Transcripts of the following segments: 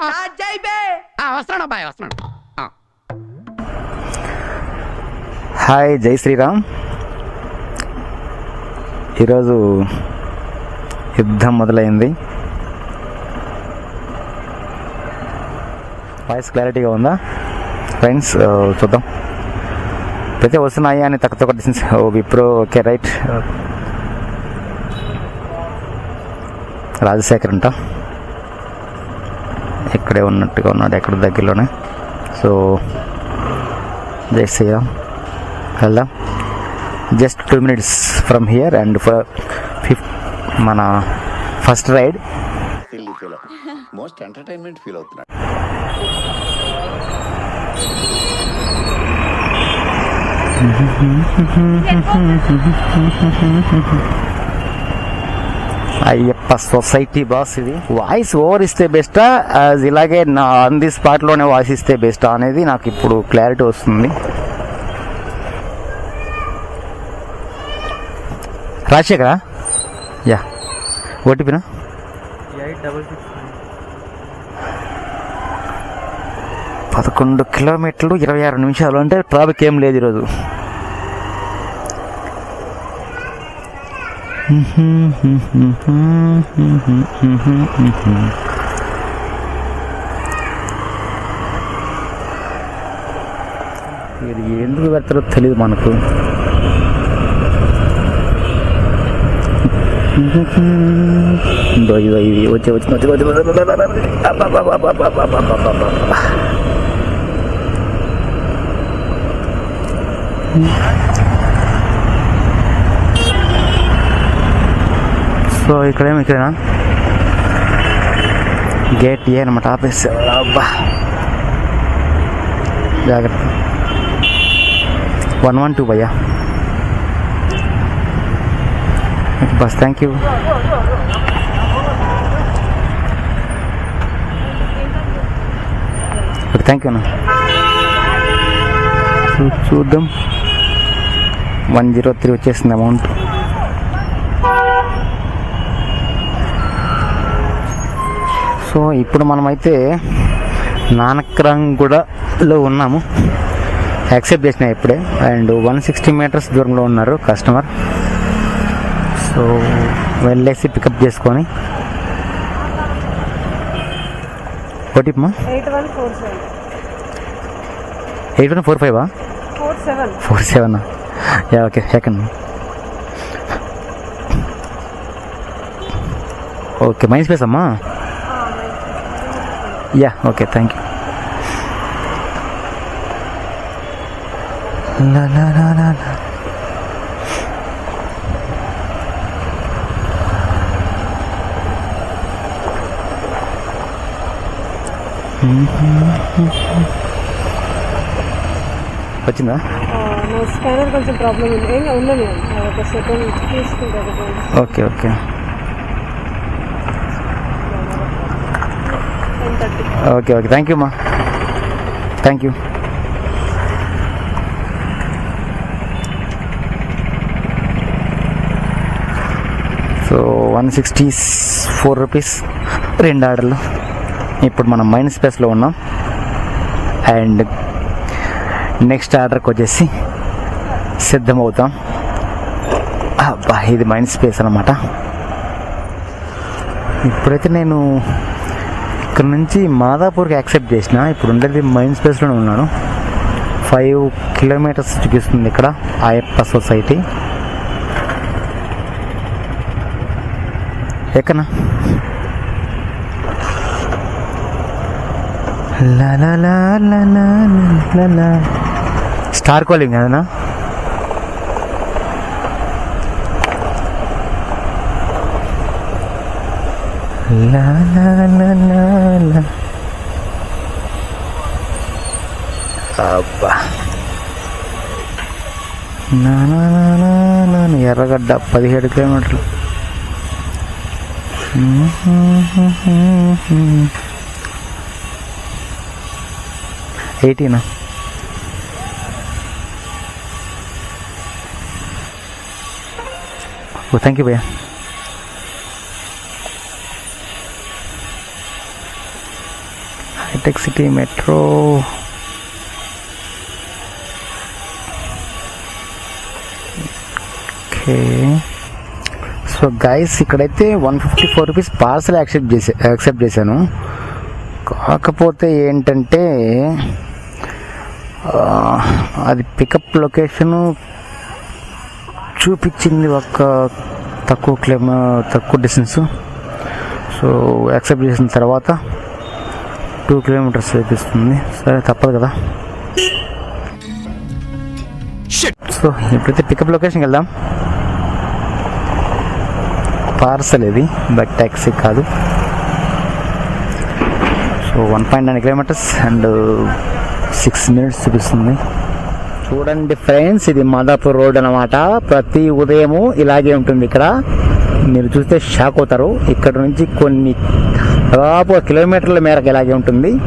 వస్తున్నాడు అబ్బాయి వస్తున్నాడు. ఆ. హాయ్ జై శ్రీరామ్. ఈరోజు యుద్ధం మొదలైంది. వాయిస్ క్లారిటీగా ఉందా? ఫ్రెండ్స్ చూద్దాం. ప్రతి వస్తున్నాయి అని తక్కువ తక్కువ డిస్టెన్స్ ఓ విప్రో ఓకే రైట్. రాజశేఖర్ అంట ఇక్కడే ఉన్నట్టుగా ఉన్నాడు ఎక్కడ దగ్గరలోనే. సో జై శ్రీరామ్ వెళ్దాం. Just two minutes from here and ఫిఫ్ మన first ride. Most entertainment feel అవుతున్నాడు. అయ్యప్ప సొసైటీ బాస్ ఇది. వాయిస్ ఓవర్ ఇస్తే బెస్టా? ఇలాగే నా ఆన్ ది స్పాట్లోనే వాయిస్ ఇస్తే బెస్టా అనేది నాకు ఇప్పుడు క్లారిటీ వస్తుంది. రాజశేఖరా? యా. ఓటీపీనా పదకొండు కిలోమీటర్లు ఇరవై ఆరు నిమిషాలు అంటే ట్రాఫిక్ ఏం లేదు ఈరోజు. ఇది ఎందుకు పెడతారో తెలియదు మనకు. ఇదో ఇదో వచ్చి వచ్చి వచ్చి సో ఇక్కడేమి ఇక్కడేనా? గేట్ ఏ అనమాట ఆఫీస్ అబ్బా. జాగ్రత్త. వన్ వన్ టూ భయ్యా. బస్ థ్యాంక్ యూ. థ్యాంక్ యూ అన్న. చూద్దాం. వన్ జీరో త్రీ వచ్చేసింది అమౌంట్. సో ఇప్పుడు మనమైతే నానక్రంగూడలో ఉన్నాము. యాక్సెప్ట్ చేసిన ఇప్పుడే. అండ్ వన్ సిక్స్టీ మీటర్స్ దూరంలో ఉన్నారు కస్టమర్. సో వెళ్ళేసి పికప్ చేసుకొని. ఓటీపమ్మా? Eight one four four ఫైవా? Four four seven? Yeah okay second okay mind space అమ్మా? యా ఓకే థ్యాంక్ యూ లా లా లా లా లా. వచ్చిందా? నా స్కానర్ కొంచెం ప్రాబ్లం ఉంది. ఉందని ఒక సెకండ్ తీసుకుంటాను okay okay ten thirty okay okay. Thank you మా thank you so one sixty four rupees రెండు ఆర్డర్లు. ఇప్పుడు మనం మైండ్ స్పేస్లో ఉన్నాం. అండ్ నెక్స్ట్ ఆర్డర్కి వచ్చేసి సిద్ధమవుతాం. అబ్బా ఇది మైండ్ స్పేస్ అనమాట ఇప్పుడైతే నేను ఇక్కడ నుంచి మాదాపూర్కి యాక్సెప్ట్ చేసిన ఇప్పుడు ఉండేది మైండ్ స్పేస్లోనే ఉన్నాను. ఫైవ్ కిలోమీటర్స్ చూపిస్తుంది ఇక్కడ ఆయప్ప సొసైటీ. ఎక్కనా? స్టార్ కాలింగ్ కదనా లా la la la la. అబ్బా. నా ఎర్రగడ్డ పదిహేడు కిలోమీటర్లు. ఎయిటీనా? ఓ థ్యాంక్ యూ భయ్యా. Hitech City metro okay so guys ఇక్కడైతే one fifty four rupees parcel accept చేసా యాక్సెప్ట్ చేశాను. కాకపోతే ఏంటంటే అది పికప్ లొకేషను చూపించింది ఒక తక్కువ క్లెమ్ తక్కువ డిస్టెన్స్ సో యాక్సెప్ట్ చేసిన తర్వాత టూ కిలోమీటర్స్ చూపిస్తుంది సరే తప్పదు కదా. సో ఇప్పుడైతే పికప్ లొకేషన్కి వెళ్దాం. పార్సల్ ఇది బట్ ట్యాక్సీ కాదు. So one point nine kilometres and six minutes చూపిస్తుంది. చూడండి ఫ్రెండ్స్ ఇది మాదాపూర్ రోడ్ అన్నమాట. ప్రతి ఉదయము ఇలాగే ఉంటుంది ఇక్కడ. మీరు చూస్తే షాక్ అవుతారు. ఇక్కడ నుంచి కొన్ని దాదాపు ఒక కిలోమీటర్ల మేరకు ఇలాగే ఉంటుంది.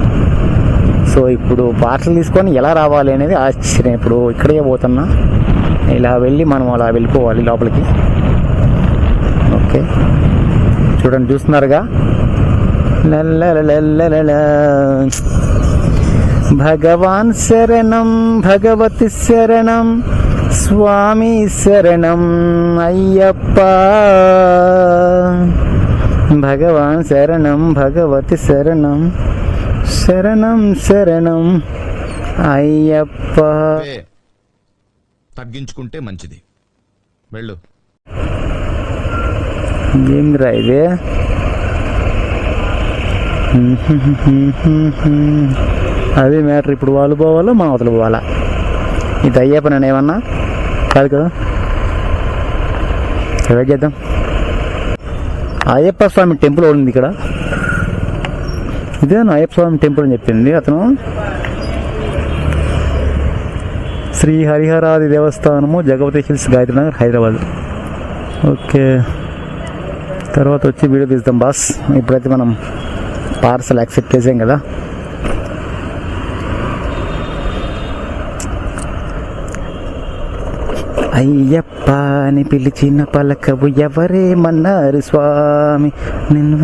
సో ఇప్పుడు పార్సల్ తీసుకొని ఎలా రావాలి అనేది ఆశ్చర్యం. ఇప్పుడు ఇక్కడే పోతున్నా. ఇలా వెళ్ళి మనం అలా వెళ్ళిపోవాలి లోపలికి. ఓకే. చూడండి చూస్తున్నారుగా? భగవాన్ శరణం భగవతి శరణం స్వామి శరణం అయ్యప్ప. భగవాన్ శరణం భగవతి శరణం. శరణం శరణం. అయ్యప్ప. తగ్గించుకుంటే మంచిది. వెళ్ళు. ఏందిరా ఇది? అదే మ్యాటర్. ఇప్పుడు వాళ్ళు పోవాలో మనం అవతల పోవాలా? ఇది అయ్యే పని ఏమన్నా కాదు? కదా చేద్దాం? అయ్యప్ప స్వామి టెంపుల్ ఉంది ఇక్కడ. ఇదేనా అయ్యప్ప స్వామి టెంపుల్ అని చెప్పింది అతను? శ్రీ హరిహరాది దేవస్థానము జగవతి హిల్స్ గాయత్రి నగర్ హైదరాబాద్. ఓకే. తర్వాత వచ్చి వీడియో తీస్తాం బాస్. ఇప్పుడైతే మనం పార్సల్ యాక్సెప్ట్ చేసాం కదా. అయ్యప్ప అని పిలిచిన పలకవు ఎవరేమన్నారు స్వామి? నిన్ను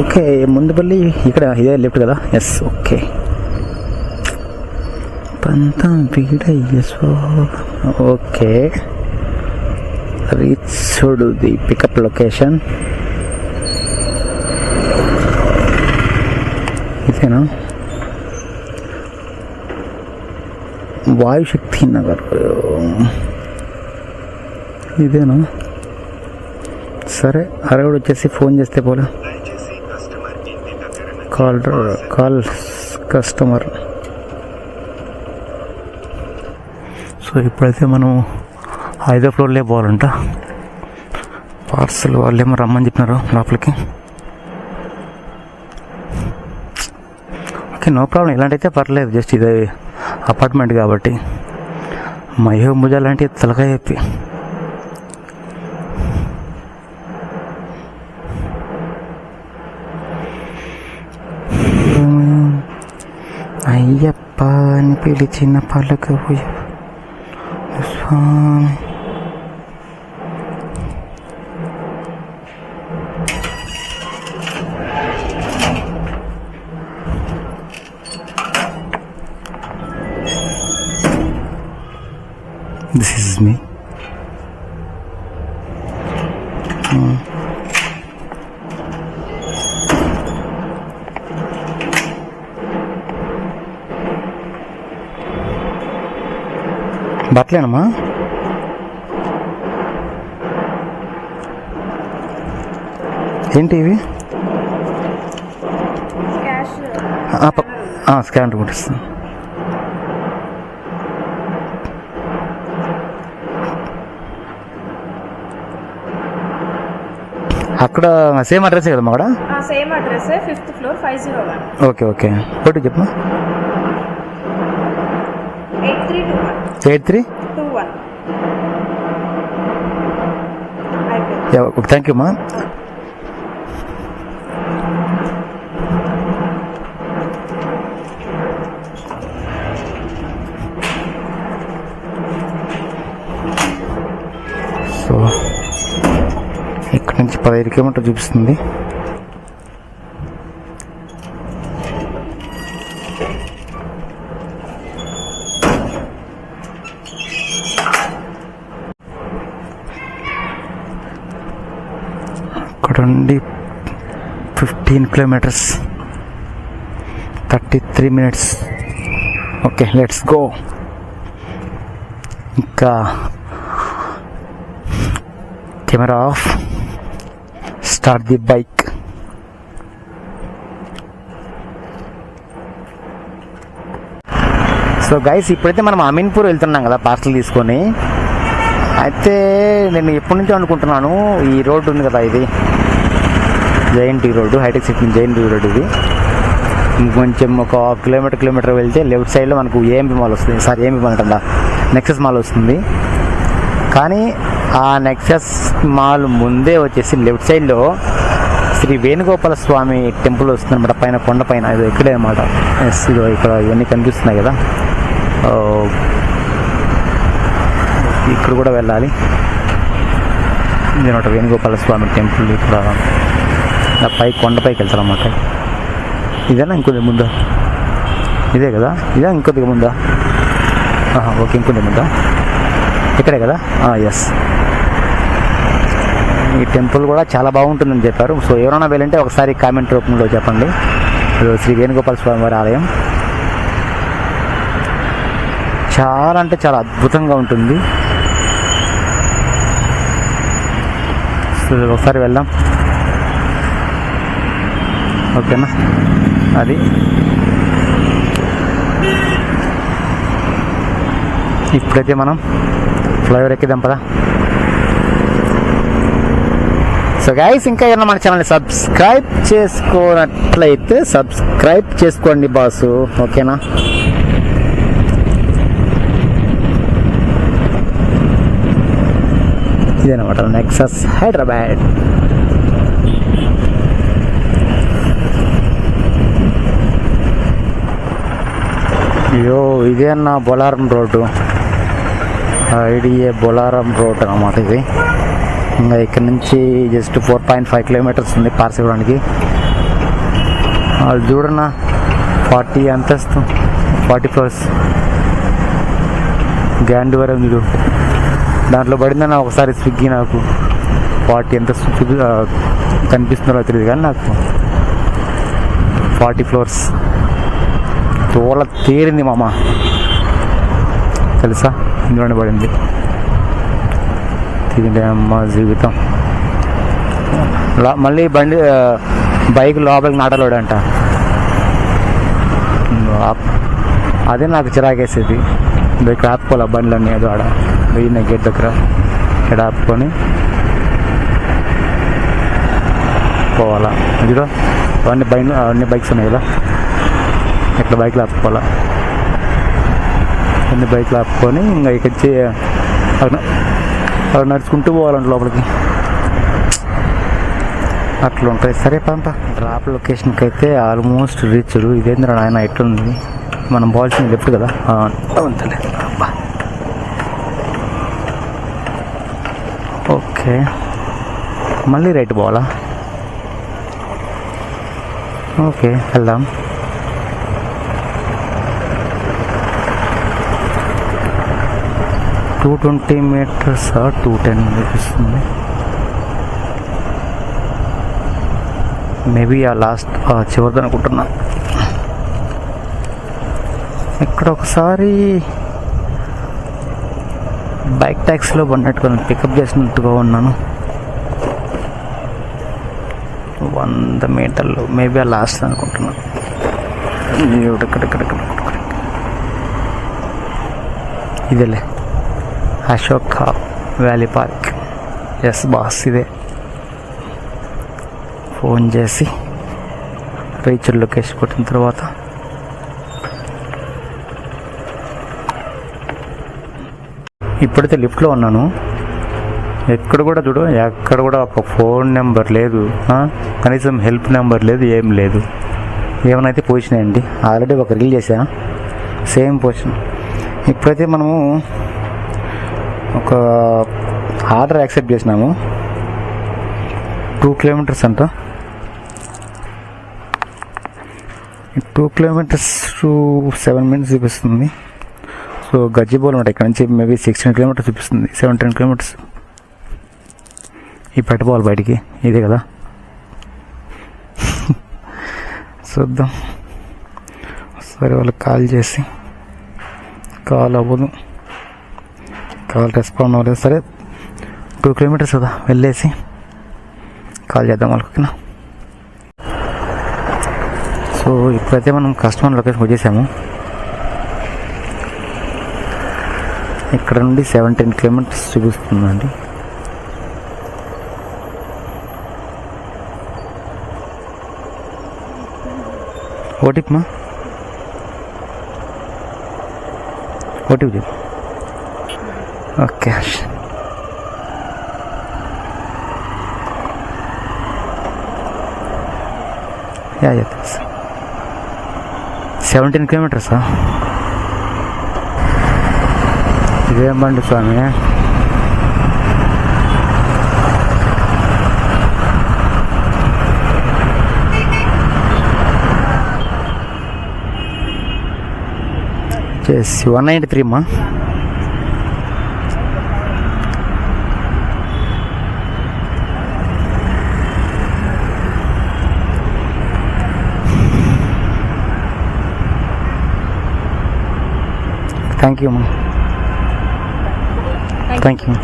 ఓకే ముందు పల్లి ఇక్కడ ఇదే లెఫ్ట్ కదా? ఎస్ ఓకే పంతం వీడయ్య స్వా ఓకే. చూడు ది పికప్ లొకేషన్ ఇదేనా? వాయుశక్తి నగర్. ఇదేనా? సరే అరవడు వచ్చేసి ఫోన్ చేస్తే పోలే. Call call customer. సో ఇప్పుడైతే మనం ఐదో ఫ్లోర్లే పోవాలంట. పార్సల్ వాళ్ళేమో రమ్మని చెప్పినారు లోపలికి. Okay no problem. ఇలాంటితే పర్లేదు జస్ట్ ఇది అపార్ట్మెంట్ కాబట్టి. మయో ముజా లాంటి తలకాయ చెప్పి అయ్యప్ప అని పిలిచిన పలకవు స్వామి బట్టలేనమ్మా. ఏంటి ఇవి? స్కానర్ కొట్టిస్తాను అక్కడ సేమ్ అడ్రస్ కదమ్మా అక్కడ? Same address fifth floor five zero okay okay. కొట్టు చెప్పమా eight three two one eight three thank you అమ్మా సో ఇక్కడ నుంచి పదహైదు కిలోమీటర్ చూపిస్తుంది. నుండి fifteen kilometres thirty three minutes okay let's go ఇంకా camera off. Start the bike so guys ఇప్పుడైతే మనం అమీన్పూర్ వెళ్తున్నాం కదా పార్సల్ తీసుకొని. అయితే నేను ఎప్పటి నుంచో అనుకుంటున్నాను ఈ రోడ్డు ఉంది కదా ఇది. జైంటీ రోడ్డు హైటెక్ సిటీ జైంటీ రోడ్డు ఇది. ఇంకొంచెం ఒక హాఫ్ కిలోమీటర్ కిలోమీటర్ వెళ్తే లెఫ్ట్ సైడ్లో మనకు ఏఎంపీ మాల్ వస్తుంది. సారీ ఏఎంపి మాల్ అంటా నెక్సెస్ మాల్ వస్తుంది. కానీ ఆ నెక్సెస్ మాల్ ముందే వచ్చేసి లెఫ్ట్ సైడ్లో శ్రీ వేణుగోపాల స్వామి టెంపుల్ వస్తుందన్నమాట పైన కొండ పైన. ఇది ఇక్కడే అనమాట ఎస్ ఇదో ఇక్కడ ఇవన్నీ కనిపిస్తున్నాయి కదా. ఇక్కడ కూడా వెళ్ళాలి. ఇది వేణుగోపాల స్వామి టెంపుల్ ఇక్కడ. ఆ పై కొండపైకి వెళ్తారన్నమాట. ఇదేనా ఇంకొద్ది ముందా? ఇదే కదా? ఇదే ఇంకొద్దిగా ముందా? ఆహా, ఓకే ఇంకొద్ది ముందా? ఇక్కడే కదా? ఎస్ ఈ టెంపుల్ కూడా చాలా బాగుంటుందని చెప్పారు. సో ఎవరైనా వెళ్ళంటే ఒకసారి కామెంట్ రూపంలో చెప్పండి. శ్రీ వేణుగోపాల స్వామి వారి ఆలయం. చాలా అంటే చాలా అద్భుతంగా ఉంటుంది. సో ఒకసారి వెళ్దాం. ఓకేనా? అది. ఇప్పుడైతే మనం ఫ్లైఓవర్ ఎక్కిద్దాం పదా. సో గైస్ ఇంకా ఏమన్నా మన ఛానల్ని సబ్స్క్రైబ్ చేసుకున్నట్లయితే సబ్స్క్రైబ్ చేసుకోండి బాసు. ఓకేనా? ఇదేనమాట నెక్సస్ హైదరాబాద్. అయ్యో ఇదే అన్న Bolarum road. IDA Bolarum road అన్నమాట ఇది. ఇంకా ఇక్కడ నుంచి just four point five kilometres ఉంది పార్స్ అది వాళ్ళు చూడన్నా ఫార్టీ అంతస్తు ఫార్టీ ఫ్లోర్స్ గ్యాండ్ వరం చూడు. దాంట్లో పడిందన్న ఒకసారి స్విగ్గీ నాకు ఫార్టీ ఎంత కనిపిస్తుందో తెలియదు కానీ నాకు ఫార్టీ ఫ్లోర్స్. తోల తేరింది మామ. తెలుసా? ఇందులోనే పడింది? తిరిగి అమ్మ జీవితం. లా- మళ్ళీ బండి బైక్ లోపలికి నాటలోడంట. అదే నాకు చిరాకేసేది. ఇక్కడ ఆపుకోవాలి బండ్లు బండ్లన్నీ ఏదో ఆడ. పోయిన గేట్ దగ్గర. ఇక్కడ ఆపుకొని పోవాలా. ఇదిగో అవన్నీ బైక్ అవన్నీ బైక్స్ ఉన్నాయి కదా. ఇక్కడ బైక్లు ఆపుకోవాలా అన్ని బైక్లు ఆపుకొని ఇంకా ఇక్కడ వచ్చి అక్కడ నడుచుకుంటూ పోవాలంట లోపలికి. అట్లా ఉంటాయి. సరే పంప. డ్రాప్ లొకేషన్కి అయితే ఆల్మోస్ట్ రీచ్డ్ ఇదేంద్ర నాయన ఎట్లుంది? మనం పోవాల్సింది లెఫ్ట్ కదా? అంతలే అబ్బా. ఓకే. మళ్ళీ రైట్ పోవాలా? ఓకే వెళ్దాం. Two twenty metres two ten చూపిస్తుంది మేబీ ఆ లాస్ట్ చివరిది అనుకుంటున్నా. ఇక్కడ ఒకసారి బైక్ ట్యాక్సీలో పడినట్టుగా పికప్ చేసినట్టుగా ఉన్నాను. వంద మీటర్లు మేబీ ఆ లాస్ట్ అనుకుంటున్నాను ఇక్కడెక్కడెక్కడ ఇదేలే. Ashok valley park. Yes boss ఇదే. ఫోన్ చేసి రీచర్ లొకేషన్ కొట్టిన తర్వాత ఇప్పుడైతే లిఫ్ట్లో ఉన్నాను. ఎక్కడ కూడా చూడు ఎక్కడ కూడా ఒక ఫోన్ నెంబర్ లేదు. కనీసం హెల్ప్ నెంబర్ లేదు ఏం లేదు. ఏమైనా పొజిషన్ అండి ఆల్రెడీ ఒక రీల్ చేశా. సేమ్ పొజిషన్ ఇప్పుడైతే మనము ఒక ఆర్డర్ యాక్సెప్ట్ చేసినాము. టూ కిలోమీటర్స్ అంట. Two kilometres to seven minutes చూపిస్తుంది. సో గజ్జిబౌల్ ఉంటాయి ఇక్కడ నుంచి మేబీ సిక్స్టీన్ కిలోమీటర్స్ చూపిస్తుంది. Seventeen kilometres. ఈ పెట్టబోవాలి బయటికి. ఇదే కదా. చూద్దాం. సరే వాళ్ళకి కాల్ చేసి కాల్ అవ్వదు. కాల్ రెస్పాండ్ అవ్వలేదు. సరే టూ కిలోమీటర్స్ కదా వెళ్ళేసి కాల్ చేద్దాం వాళ్ళకి ఓకేనా? సో ఇప్పుడైతే మనం కస్టమర్ లొకేషన్ వచ్చేసాము. ఇక్కడ నుండి సెవెంటీన్ కిలోమీటర్స్ చూపిస్తుందండి. ఓటీపీ మా. ఓటీపీ చెప్పు ఓకే. యా యా సెవెంటీన్ కిలోమీటర్సా ఇదేం బండి స్వామి. చేసి వన్ నైంటీ త్రీ అమ్మా థ్యాంక్ యూ అమ్మా థ్యాంక్ యూ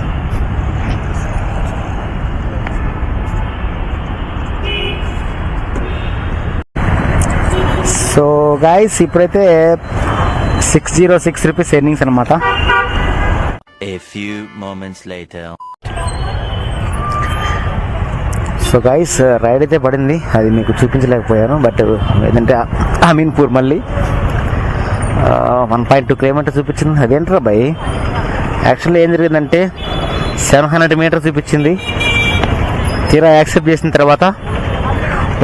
సో గాయస్ ఇప్పుడైతే six zero six rupees earnings అనమాట A few moments later. So guys ride అయితే పడింది. అది మీకు చూపించలేకపోయాను బట్ ఏంటంటే అమీన్పూర్ మళ్ళీ. వన్ పాయింట్ టూ కిలోమీటర్ చూపించింది. అదేంట్రా బాయ్? యాక్చువల్లీ ఏం జరిగిందంటే సెవెన్ హండ్రెడ్ మీటర్ చూపించింది. తీరా యాక్సెప్ట్ చేసిన తర్వాత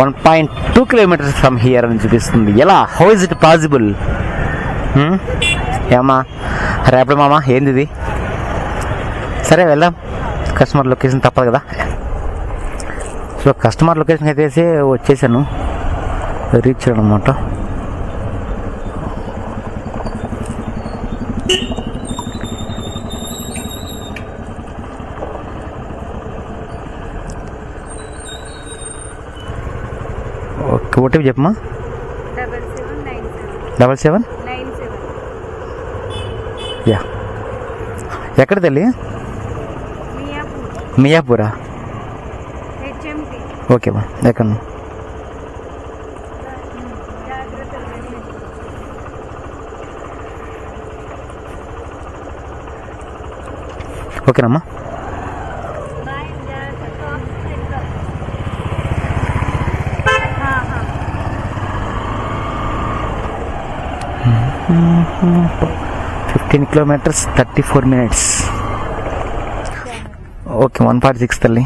one point two kilometres from here అని చూపిస్తుంది. ఎలా? హౌ ఇస్ ఇట్ పాసిబుల్ ఏమా? రేపటి మామా ఏంది ఇది? సరే వెళ్దాం. కస్టమర్ లొకేషన్ తప్పదు కదా. సో కస్టమర్ లొకేషన్ అయితే వచ్చేసాను. రీచ్ అనమాట ఓకే ఓటీపీ చెప్పమ్మా. Double seven yeah. ఎక్కడ తల్లి? మియాపూర్. ఓకే మా ఎక్కడ ఓకేనమ్మా బాయ్ జాగ్రత్త हाँ हाँ fifteen kilometres thirty four minutes. Okay one forty six తల్లి.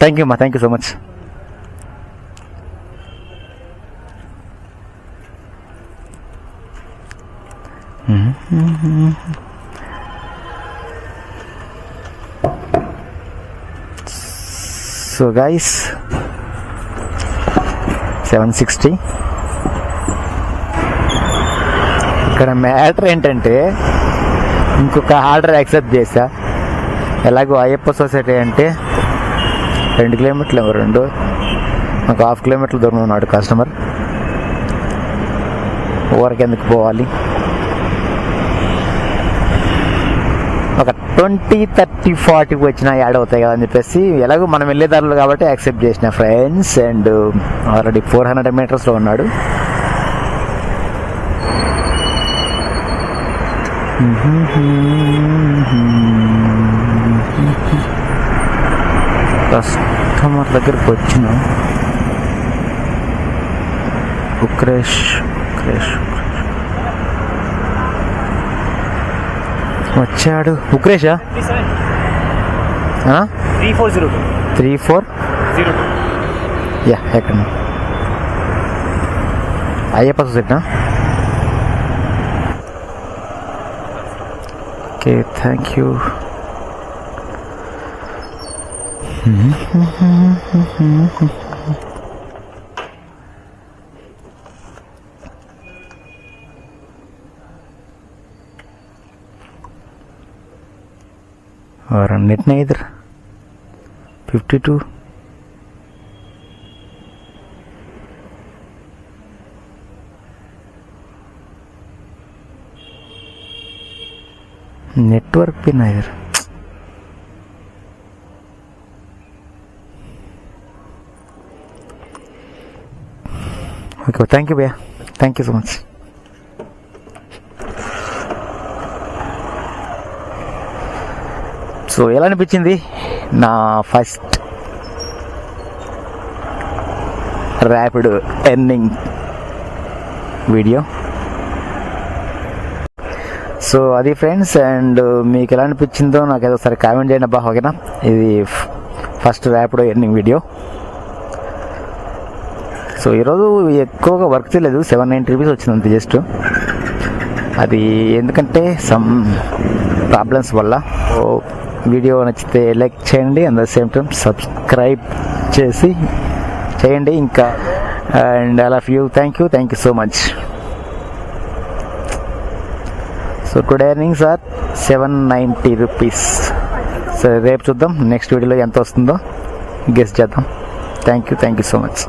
థ్యాంక్ యూ అమ్మా thank you so much so guys seven sixty ఇక్కడ మ్యాటర్ ఏంటంటే ఇంకొక ఆర్డర్ యాక్సెప్ట్ చేశా. ఎలాగో అయ్యప్ప సొసైటీ అంటే రెండు కిలోమీటర్లు రెండు. ఒక హాఫ్ కిలోమీటర్ల దూరం ఉన్నాడు కస్టమర్. ఊరికి ఎందుకు పోవాలి? ఒక ట్వంటీ థర్టీ ఫార్టీకి వచ్చిన యాడ్ అవుతాయి కదా అని చెప్పేసి ఎలాగో మనం వెళ్ళే దారులు కాబట్టి యాక్సెప్ట్ చేసిన friends and already four hundred మీటర్స్లో ఉన్నాడు. కస్టమర్ దగ్గరకు వచ్చిన ఉక్రేష్ ఉక్రేష్ వచ్చాడు. ఉక్రేషా three four zero three four? Zero yeah ఎక్కడ? అయ్యప్ప సొసైటీనా? okay thank you. Or midnight 52 network pin అయ్యారు ఓకే థ్యాంక్ యూ భయ్యా thank you so much so ఎలా అనిపించింది? నా first rapid earning video so అది ఫ్రెండ్స్ అండ్ మీకు ఎలా అనిపించిందో నాకు ఏదో ఒకసారి కామెంట్ చేయండి. అబ్బా ఓకేనా? ఇది first rapid earning video. So ఈరోజు ఎక్కువగా వర్క్ చేయలేదు. సెవెన్ నైంటీ రూపీస్ వచ్చింది అంతే జస్ట్. అది ఎందుకంటే సమ్ ప్రాబ్లమ్స్ వల్ల. వీడియో నచ్చితే లైక్ చేయండి. And the same time subscribe చేసి చేయండి ఇంకా. And I love you thank you. Thank you so much. So today earnings are seven ninety rupees so రేపు చూద్దాం. నెక్స్ట్ వీడియోలో ఎంత వస్తుందో గెస్ట్ చేద్దాం. Thank you thank you so much